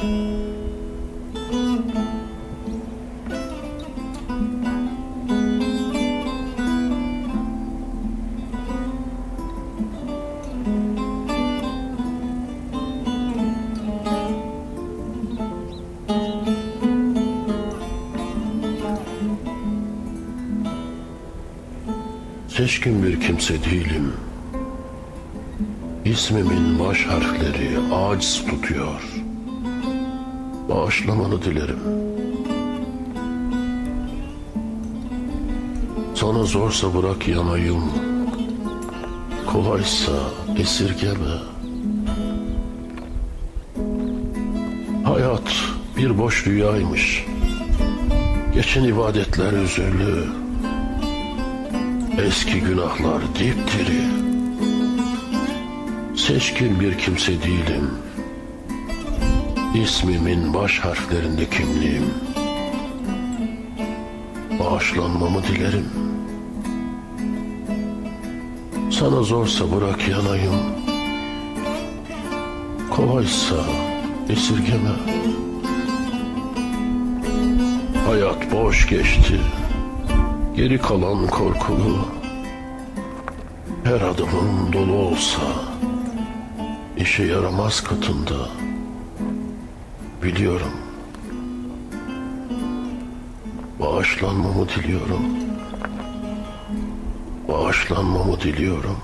Seçkin bir kimse değilim. İsmimin baş harfleri aciz tutuyor. Bağışlamanı dilerim. Sana zorsa bırak yanayım. Kolaysa esirgeme. Hayat bir boş rüyaymış. Geçen ibadetler üzülü. Eski günahlar dipdiri. Seçkin bir kimse değilim. İsmimin baş harflerinde kimliğim. Bağışlanmamı dilerim. Sana zorsa bırak yanayım. Kolaysa esirgeme. Hayat boş geçti. Geri kalan korkulu. Her adımım dolu olsa işe yaramaz katında. Biliyorum. Bağışlanmamı diliyorum. Bağışlanmamı diliyorum.